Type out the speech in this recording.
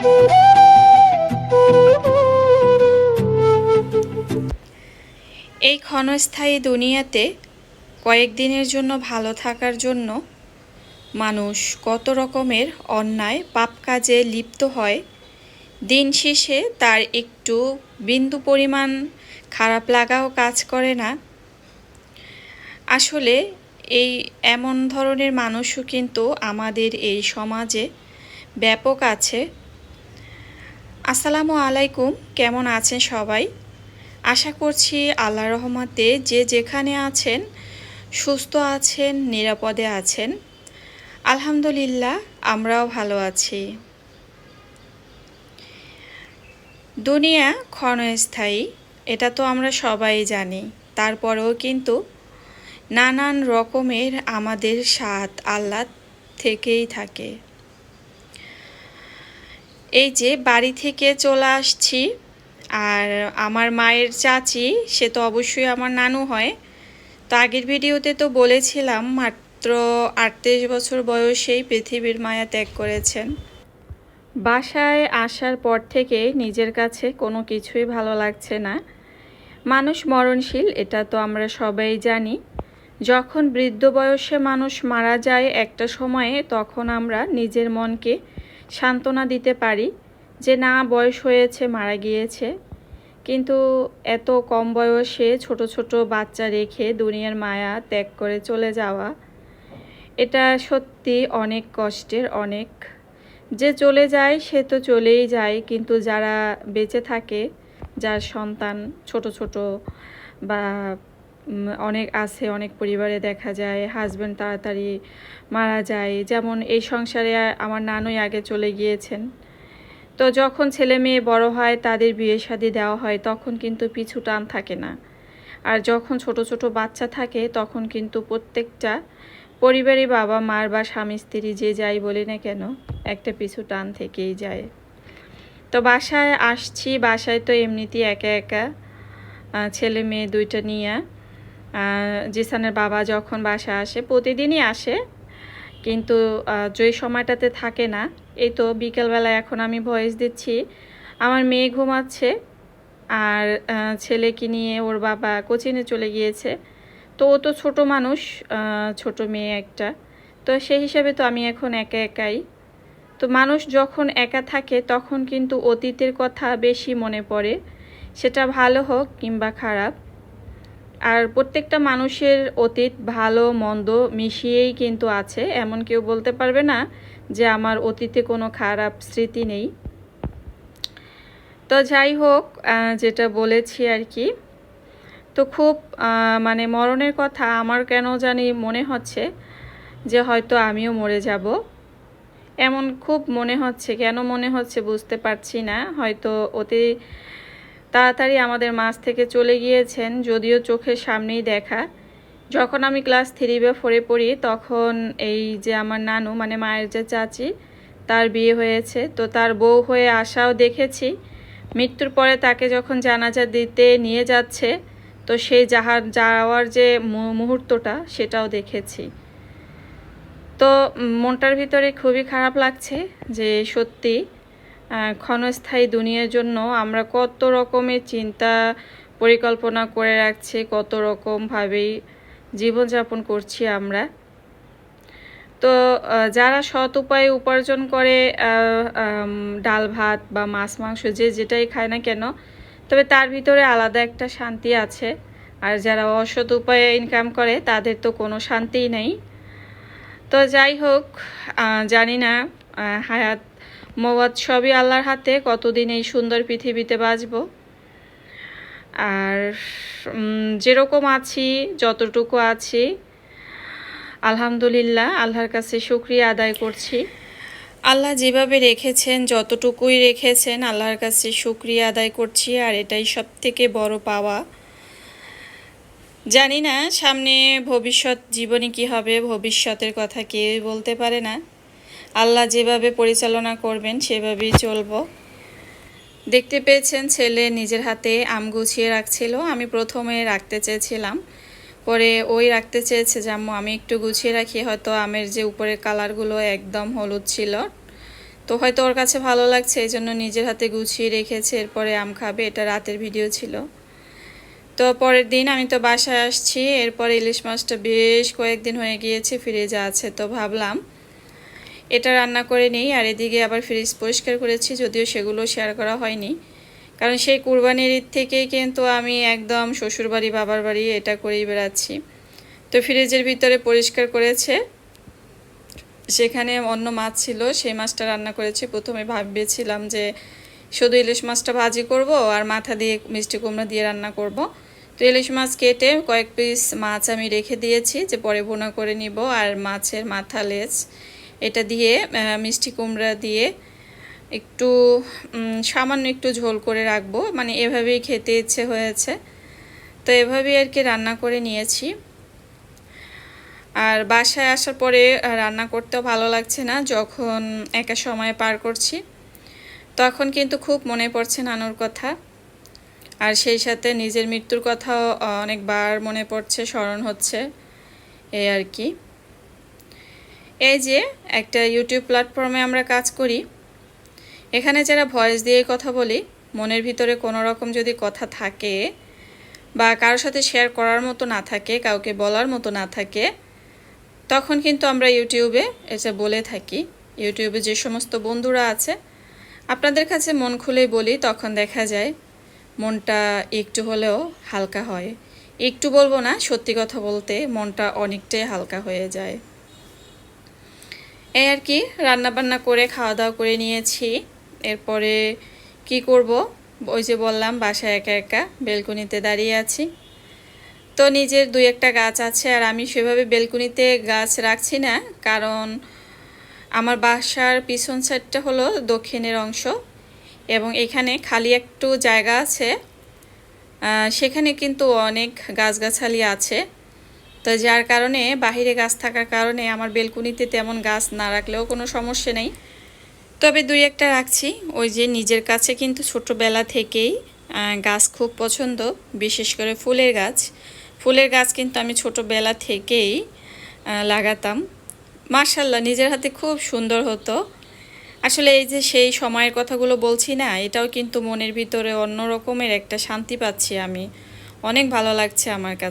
এই ক্ষণস্থায়ী দুনিয়াতে কয়েকদিনের জন্য ভালো থাকার জন্য মানুষ কত রকমের অন্যায় পাপ কাজে লিপ্ত হয়। দিন শেষে তার একটু বিন্দু পরিমাণ খারাপ লাগাও কাজ করে না। আসলে এই এমন ধরনের মানুষও কিন্তু আমাদের এই সমাজে ব্যাপক আছে। আসসালামু আলাইকুম, কেমন আছেন সবাই? আশা করছি আল্লাহ রহমতে যে যেখানে আছেন, সুস্থ আছেন, নিরাপদে আছেন। আলহামদুলিল্লাহ, আমরাও ভালো আছি। দুনিয়া ক্ষণস্থায়ী, এটা তো আমরা সবাই জানি। তারপরেও কিন্তু নানান রকমের আমাদের স্বাদ আহ্লাদ থেকেই থাকে। এই যে বাড়ি থেকে চলে আসছি, আর আমার মায়ের চাচি, সে তো অবশ্যই আমার নানু হয়। তো আগের ভিডিওতে তো বলেছিলাম, মাত্র আটত্রিশ বছর বয়সেই পৃথিবীর মায়া ত্যাগ করেছেন। বাসায় আসার পর থেকে নিজের কাছে কোনো কিছুই ভালো লাগছে না। মানুষ মরণশীল, এটা তো আমরা সবাই জানি। যখন বৃদ্ধ বয়সে মানুষ মারা যায় একটা সময়ে, তখন আমরা নিজের মনকে সান্ত্বনা দিতে পারি যে না, বয়স হয়েছে, মারা গিয়েছে। কিন্তু এত কম বয়সে ছোট ছোট বাচ্চা রেখে দুনিয়ার মায়া ত্যাগ করে চলে যাওয়া, এটা সত্যি অনেক কষ্টের অনেক। যে চলে যায়, সে তো চলেই যায়, কিন্তু যারা বেঁচে থাকে, যার সন্তান ছোট ছোট বা অনেক আছে, অনেক পরিবারে দেখা যায় হাজব্যান্ড তাড়াতাড়ি মারা যায়। যেমন এই সংসারে আমার নানুই আগে চলে গিয়েছেন। তো যখন ছেলে মেয়ে বড় হয়, তাদের বিয়ে শাদি দেওয়া হয়, তখন কিন্তু পিছু টান থাকে না। আর যখন ছোট ছোট বাচ্চা থাকে, তখন কিন্তু প্রত্যেকটা পরিবারই বাবা, মার বা স্বামী, স্ত্রী যে যাই বলি না কেন, একটা পিছু টান থেকেই যায়। তো বাসায় আসছি, বাসায় তো এমনিতেই একা একা ছেলে মেয়ে দুইটা নিয়ে। জিসানের বাবা যখন বাসা আসে, প্রতিদিনই আসে, কিন্তু যে সময়টাতে থাকে না, এই তো বিকেলবেলা এখন আমি ভয়েস দিচ্ছি। আমার মেয়ে ঘুমাচ্ছে, আর ছেলেকে নিয়ে ওর বাবা কোচিনে চলে গিয়েছে। তো ও তো ছোটো মানুষ ছোট মেয়ে একটা। তো সেই হিসাবে তো আমি এখন একা একাই। তো মানুষ যখন একা থাকে, তখন কিন্তু অতীতের কথা বেশি মনে পড়ে। সেটা ভালো হোক কিংবা খারাপ আর প্রত্যেকটা মানুষের অতীত ভালো, মন্দ মিশিয়েই কিন্তু আছে। এমন কেউ বলতে পারবে না যে আমার অতীতে কোনো খারাপ স্মৃতি নেই। তো যাই হোক যেটা বলেছি আর কি। তো খুব মানে মরণের কথা আমার কেন জানি মনে হচ্ছে যে হয়তো আমিও মরে যাব। এমন খুব মনে হচ্ছে, কেন মনে হচ্ছে বুঝতে পারছি না। হয়তো অতি তাড়াতাড়ি আমাদের মাছ থেকে চলে গিয়েছেন, যদিও চোখের সামনেই দেখা। যখন আমি ক্লাস থ্রি বা ফোরে পড়ি, তখন এই যে আমার নানু মানে মায়ের যে চাচি, তার বিয়ে হয়েছে। তো তার বউ হয়ে আসাও দেখেছি। মৃত্যুর পরে তাকে যখন জানাজা দিতে নিয়ে যাচ্ছে, তো সেই যাহার যাওয়ার যে মুহূর্তটা, সেটাও দেখেছি। তো মনটার ভিতরে খুবই খারাপ লাগছে যে সত্যি ক্ষণস্থায়ী দুনিয়ার জন্য আমরা কত রকমের চিন্তা পরিকল্পনা করে রাখছি, কত রকমভাবেই জীবনযাপন করছি আমরা। তো যারা সৎ উপায়ে উপার্জন করে ডাল ভাত বা মাছ, মাংস যে যেটাই খায় না কেন, তবে তার ভিতরে আলাদা একটা শান্তি আছে। আর যারা অসৎ উপায়ে ইনকাম করে, তাদের তো কোনো শান্তিই নেই। তো যাই হোক জানি না হায়াত মবাদ সবই আল্লাহর হাতে, কতদিন এই সুন্দর পৃথিবীতে বাঁচব? আর যেরকম আছি, যতটুকু আছি, আলহামদুলিল্লাহ, আল্লাহর কাছে শুক্রিয়া আদায় করছি। আল্লাহ যেভাবে রেখেছেন, যতটুকুই রেখেছেন, আল্লাহর কাছে শুক্রিয়া আদায় করছি, আর এটাই সব থেকে বড় পাওয়া। জানি না, সামনে ভবিষ্যৎ জীবনে কি হবে, ভবিষ্যতের কথা কেউই বলতে পারে না। আল্লাহ যেভাবে পরিচালনা করবেন, সেভাবেই চলব। দেখতে পেয়েছেন, ছেলে নিজের হাতে আম গুছিয়ে রাখছিল। আমি প্রথমে রাখতে চেয়েছিলাম। পরে ওই রাখতে চেয়েছে যে আমি একটু গুছিয়ে রাখি। হয়তো আমের যে উপরের কালারগুলো একদম হলুদ ছিল। তো হয়তো ওর কাছে ভালো লাগছে, এই জন্য নিজের হাতে গুছিয়ে রেখেছে। এরপরে আম খাবে, এটা রাতের ভিডিও ছিল। তো পরের দিন আমি তো বাসায় আসছি। এরপরে ইলিশ মাছটা বেশ কয়েকদিন হয়ে গিয়েছে, ফ্রিজে আছে। তো ভাবলাম এটা রান্না করে নিই, আর এদিকে আবার ফ্রিজ পরিষ্কার করেছি, যদিও সেগুলো শেয়ার করা হয়নি। কারণ সেই কুরবানির ঈদ থেকেই কিন্তু আমি একদম শ্বশুরবাড়ি বাবার বাড়ি এটা করেই বেড়াচ্ছি। তো ফ্রিজের ভিতরে পরিষ্কার করেছে। সেখানে অন্য মাছ ছিল, সেই মাছটা রান্না করেছি। প্রথমে ভাবেছিলাম যে শুধু ইলিশ মাছটা ভাজি করব, আর মাথা দিয়ে মিষ্টি কুমড়া দিয়ে রান্না করব। তো ইলিশ মাছ কেটে কয়েক পিস মাছ আমি রেখে দিয়েছি, যে পরে বোনা করে নিব, আর মাছের মাথা লেজ। এটা দিয়ে মিষ্টি কুমড়া দিয়ে একটু সামান্য একটু ঝোল করে রাখব। মানে এভাবেই খেতে ইচ্ছে হয়েছে। তো এভাবেই আর কি রান্না করে নিয়েছি। আর বাসায় আসার পরে রান্না করতেও ভালো লাগছে না। যখন একা সময় পার করছি, তখন কিন্তু খুব মনে পড়ছে নানুর কথা। আর সেই সাথে নিজের মৃত্যুর কথাও অনেকবার মনে পড়ছে, স্মরণ হচ্ছে। এই আর কি। এই যে একটা ইউটিউব প্ল্যাটফর্মে আমরা কাজ করি, এখানে যারা ভয়েস দিয়ে কথা বলি, মনের ভিতরে কোনো রকম যদি কথা থাকে বা কারোর সাথে শেয়ার করার মতো না থাকে, কাউকে বলার মতো না থাকে, তখন কিন্তু আমরা ইউটিউবে এটা বলে থাকি। ইউটিউবে যে সমস্ত বন্ধুরা আছে, আপনাদের কাছে মন খুলেই বলি, তখন দেখা যায় মনটা একটু হলেও হালকা হয়। একটু বলব না, সত্যি কথা বলতে মনটা অনেকটাই হালকা হয়ে যায়। এই আর কি রান্না বান্না করে খাওয়া দাওয়া করে নিয়েছি। এরপরে কি করব? ওই যে বললাম, বাসায় একা একা বেলকুনিতে দাঁড়িয়ে আছি। তো নিজের দুই একটা গাছ আছে, আর আমি সেভাবে বেলকুনিতে গাছ রাখছি না, কারণ আমার বাসার পিছন সাইডটা হলো দক্ষিণের অংশ, এবং এখানে খালি একটু জায়গা আছে। সেখানে কিন্তু অনেক গাছগাছালি আছে। তো যার কারণে বাহিরে গাছ থাকার কারণে আমার বেলকুনিতে তেমন গাছ না রাখলেও কোনো সমস্যা নেই। তবে দুই একটা রাখছি। ওই যে নিজের কাছে কিন্তু ছোটোবেলা থেকেই গাছ খুব পছন্দ, বিশেষ করে ফুলের গাছ। ফুলের গাছ কিন্তু আমি ছোটোবেলা থেকেই লাগাতাম। মার্শাল্লাহ নিজের হাতে খুব সুন্দর হতো। আসলে এই যে সেই সময়ের কথাগুলো বলছি না, এটাও কিন্তু মনের ভিতরে অন্য রকমের একটা শান্তি পাচ্ছি আমি। অনেক ভালো লাগছে আমার কাছে।